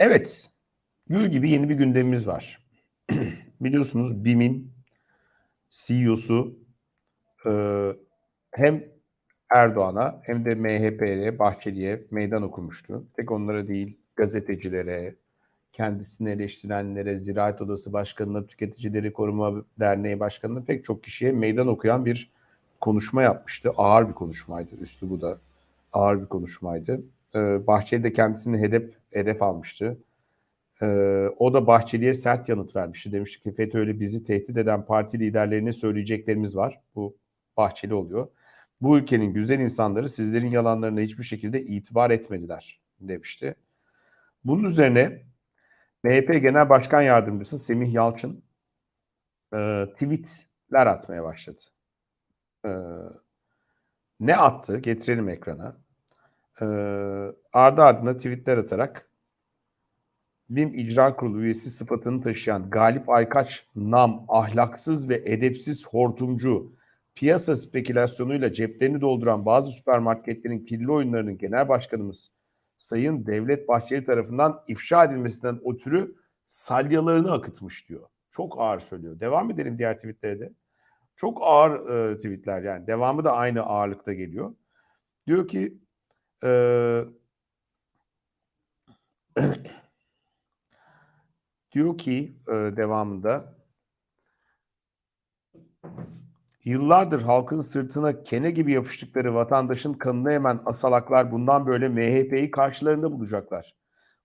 Evet, gül gibi yeni bir gündemimiz var. Biliyorsunuz BİM'in CEO'su e, hem Erdoğan'a hem de MHP'ye, Bahçeli'ye meydan okumuştu. Tek onlara değil, gazetecilere, kendisini eleştirenlere, Ziraat Odası Başkanı'na, Tüketicileri Koruma Derneği Başkanı'na pek çok kişiye meydan okuyan bir konuşma yapmıştı. Ağır bir konuşmaydı, üstü bu da ağır bir konuşmaydı. Ee, Bahçeli de kendisini hedef, hedef almıştı. Ee, o da Bahçeli'ye sert yanıt vermişti. Demişti ki FETÖ'yle bizi tehdit eden parti liderlerine söyleyeceklerimiz var. Bu Bahçeli oluyor. Bu ülkenin güzel insanları sizlerin yalanlarına hiçbir şekilde itibar etmediler demişti. Bunun üzerine MHP Genel Başkan Yardımcısı Semih Yalçın e, tweetler atmaya başladı. E, ne attı? Getirelim ekrana. E, ardı ardına tweetler atarak BİM İcra Kurulu üyesi sıfatını taşıyan Galip Aykaç nam ahlaksız ve edepsiz hortumcu piyasa spekülasyonuyla ceplerini dolduran bazı süpermarketlerin kirli oyunlarının genel başkanımız Sayın Devlet Bahçeli tarafından ifşa edilmesinden ötürü salyalarını akıtmış diyor. Çok ağır söylüyor. Devam edelim diğer tweetlere de. Çok ağır e, tweetler yani. Devamı da aynı ağırlıkta geliyor. Diyor ki e, diyor ki e, devamında Yıllardır halkın sırtına kene gibi yapıştıkları vatandaşın kanını emen asalaklar bundan böyle MHP'yi karşılarında bulacaklar.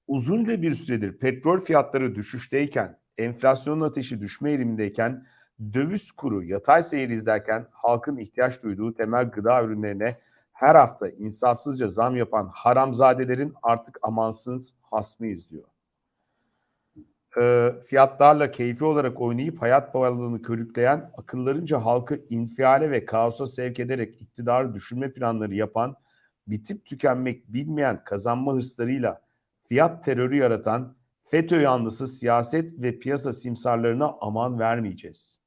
Uzunca bir süredir petrol fiyatları düşüşteyken, enflasyonun ateşi düşme eğilimindeyken, döviz kuru yatay seyir izlerken halkın ihtiyaç duyduğu temel gıda ürünlerine her hafta insafsızca zam yapan haramzadelerin artık amansız hasmı izliyor e, fiyatlarla keyfi olarak oynayıp hayat pahalılığını körükleyen, akıllarınca halkı infiale ve kaosa sevk ederek iktidarı düşürme planları yapan, bitip tükenmek bilmeyen kazanma hırslarıyla fiyat terörü yaratan FETÖ yanlısı siyaset ve piyasa simsarlarına aman vermeyeceğiz.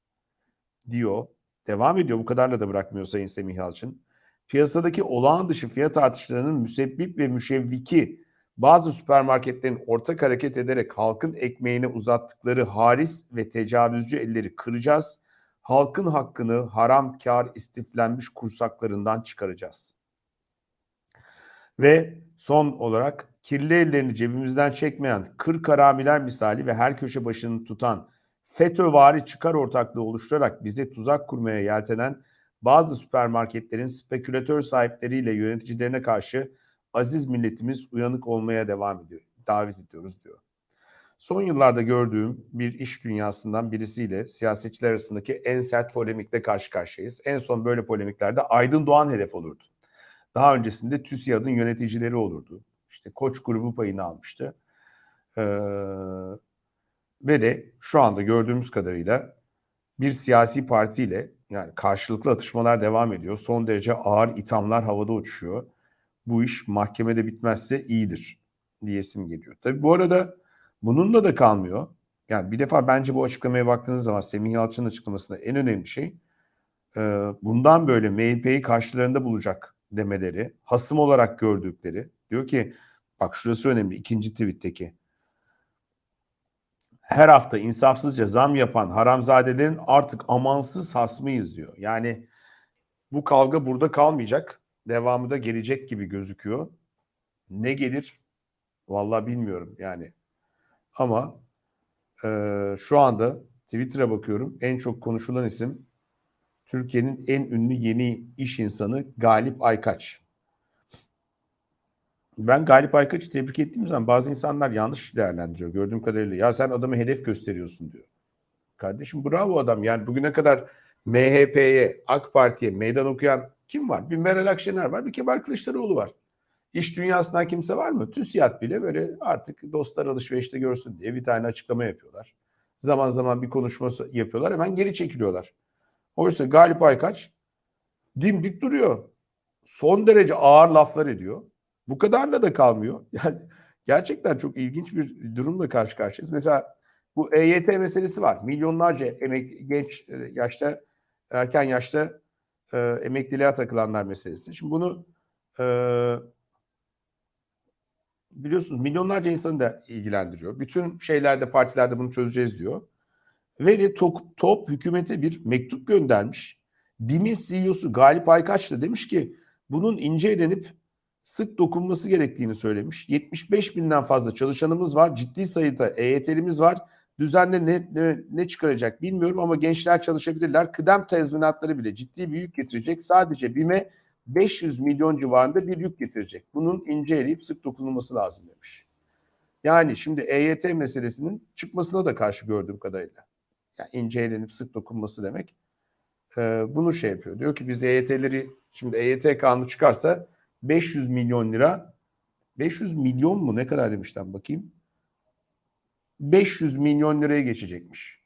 Diyor. Devam ediyor. Bu kadarla da bırakmıyor Sayın Semih Yalçın. Piyasadaki olağan dışı fiyat artışlarının müsebbip ve müşevviki bazı süpermarketlerin ortak hareket ederek halkın ekmeğine uzattıkları haris ve tecavüzcü elleri kıracağız. Halkın hakkını haram kar istiflenmiş kursaklarından çıkaracağız. Ve son olarak kirli ellerini cebimizden çekmeyen kır karamiler misali ve her köşe başını tutan FETÖ'vari çıkar ortaklığı oluşturarak bize tuzak kurmaya yeltenen bazı süpermarketlerin spekülatör sahipleriyle yöneticilerine karşı aziz milletimiz uyanık olmaya devam ediyor. Davet ediyoruz diyor. Son yıllarda gördüğüm bir iş dünyasından birisiyle siyasetçiler arasındaki en sert polemikle karşı karşıyayız. En son böyle polemiklerde Aydın Doğan hedef olurdu. Daha öncesinde TÜSİAD'ın yöneticileri olurdu. İşte Koç grubu payını almıştı. Ee, ve de şu anda gördüğümüz kadarıyla bir siyasi partiyle yani karşılıklı atışmalar devam ediyor. Son derece ağır ithamlar havada uçuşuyor bu iş mahkemede bitmezse iyidir diyesim geliyor. Tabii bu arada bununla da kalmıyor. Yani bir defa bence bu açıklamaya baktığınız zaman Semih Yalçın'ın açıklamasında en önemli şey e, bundan böyle MHP'yi karşılarında bulacak demeleri, hasım olarak gördükleri. Diyor ki bak şurası önemli ikinci tweetteki. Her hafta insafsızca zam yapan haramzadelerin artık amansız hasmıyız diyor. Yani bu kavga burada kalmayacak devamı da gelecek gibi gözüküyor. Ne gelir? Vallahi bilmiyorum yani. Ama e, şu anda Twitter'a bakıyorum. En çok konuşulan isim Türkiye'nin en ünlü yeni iş insanı Galip Aykaç. Ben Galip Aykaç'ı tebrik ettiğim zaman bazı insanlar yanlış değerlendiriyor. Gördüğüm kadarıyla ya sen adamı hedef gösteriyorsun diyor. Kardeşim bravo adam. Yani bugüne kadar MHP'ye, AK Parti'ye meydan okuyan kim var? Bir Meral Akşener var, bir Kemal Kılıçdaroğlu var. İş dünyasından kimse var mı? TÜSİAD bile böyle artık dostlar alışverişte görsün diye bir tane açıklama yapıyorlar. Zaman zaman bir konuşma yapıyorlar hemen geri çekiliyorlar. Oysa Galip Aykaç dimdik duruyor. Son derece ağır laflar ediyor. Bu kadarla da kalmıyor. Yani gerçekten çok ilginç bir durumla karşı karşıyayız. Mesela bu EYT meselesi var. Milyonlarca emek genç e, yaşta erken yaşta e, emekliliğe takılanlar meselesi. Şimdi bunu e, biliyorsunuz milyonlarca insanı da ilgilendiriyor. Bütün şeylerde partilerde bunu çözeceğiz diyor. Ve de top, top hükümete bir mektup göndermiş. BİM'in CEO'su Galip Aykaç da demiş ki bunun ince elenip sık dokunması gerektiğini söylemiş. 75 binden fazla çalışanımız var. Ciddi sayıda EYT'limiz var. Düzenle ne, ne, ne çıkaracak bilmiyorum ama gençler çalışabilirler. Kıdem tezminatları bile ciddi bir yük getirecek. Sadece BİM'e 500 milyon civarında bir yük getirecek. Bunun ince eleyip sık dokunulması lazım demiş. Yani şimdi EYT meselesinin çıkmasına da karşı gördüğüm kadarıyla. Yani ince elenip sık dokunması demek. Ee, bunu şey yapıyor. Diyor ki biz EYT'leri şimdi EYT kanunu çıkarsa 500 milyon lira 500 milyon mu ne kadar demişten bakayım. 500 milyon liraya geçecekmiş.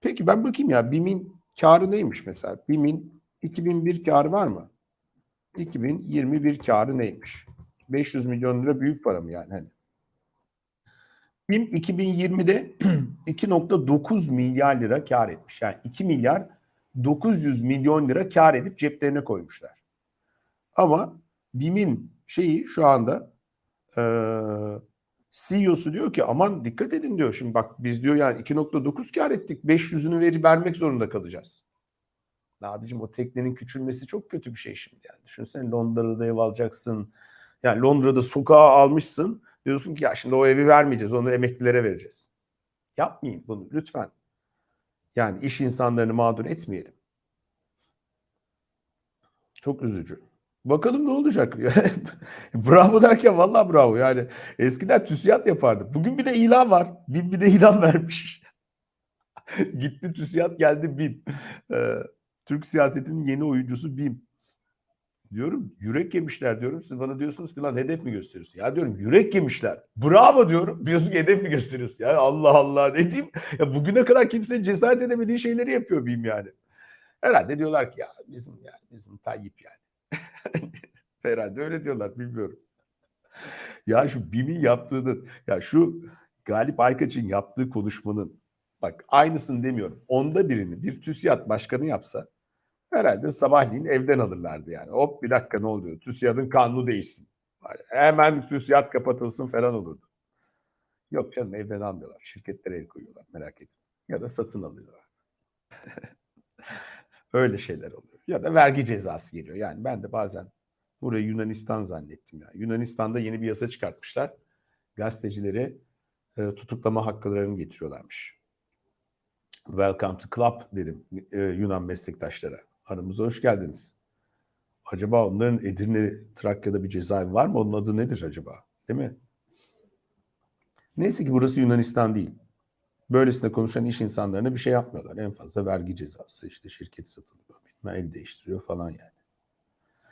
Peki ben bakayım ya BİM'in karı neymiş mesela? BİM'in 2001 karı var mı? 2021 karı neymiş? 500 milyon lira büyük para mı yani? Hani? BİM 2020'de 2.9 milyar lira kar etmiş. Yani 2 milyar 900 milyon lira kar edip ceplerine koymuşlar. Ama BİM'in şeyi şu anda e, CEO'su diyor ki aman dikkat edin diyor. Şimdi bak biz diyor yani 2.9 kar ettik. 500'ünü veri vermek zorunda kalacağız. Abicim o teknenin küçülmesi çok kötü bir şey şimdi yani. Düşünsene Londra'da ev alacaksın. Yani Londra'da sokağa almışsın. Diyorsun ki ya şimdi o evi vermeyeceğiz. Onu emeklilere vereceğiz. Yapmayın bunu lütfen. Yani iş insanlarını mağdur etmeyelim. Çok üzücü. Bakalım ne olacak. bravo derken vallahi bravo. Yani eskiden TÜSİAD yapardı. Bugün bir de ilan var. BİM bir de ilan vermiş. Gitti TÜSİAD geldi BİM. Ee, Türk siyasetinin yeni oyuncusu BİM. Diyorum yürek yemişler diyorum. Siz bana diyorsunuz ki lan hedef mi gösteriyorsun? Ya diyorum yürek yemişler. Bravo diyorum. Diyorsun ki hedef mi gösteriyorsun? Ya Allah Allah ne diyeyim? Ya bugüne kadar kimse cesaret edemediği şeyleri yapıyor BİM yani. Herhalde diyorlar ki ya bizim yani bizim Tayyip yani. Herhalde öyle diyorlar bilmiyorum. Ya şu BİM'in yaptığının ya şu Galip Aykaç'ın yaptığı konuşmanın bak aynısını demiyorum. Onda birini bir TÜSİAD başkanı yapsa herhalde sabahleyin evden alırlardı yani. Hop bir dakika ne oluyor? TÜSİAD'ın kanunu değişsin. Hemen TÜSİAD kapatılsın falan olurdu. Yok canım evden almıyorlar. Şirketlere el koyuyorlar merak etme. Ya da satın alıyorlar. Öyle şeyler oluyor. Ya da vergi cezası geliyor. Yani ben de bazen burayı Yunanistan zannettim. Yani. Yunanistan'da yeni bir yasa çıkartmışlar. Gazetecileri e, tutuklama haklarını getiriyorlarmış. Welcome to club dedim e, Yunan meslektaşlara. Aramıza hoş geldiniz. Acaba onların Edirne, Trakya'da bir cezaevi var mı? Onun adı nedir acaba? Değil mi? Neyse ki burası Yunanistan değil. Böylesine konuşan iş insanlarına bir şey yapmıyorlar. En fazla vergi cezası, işte şirket satılıyor, bilmem el değiştiriyor falan yani.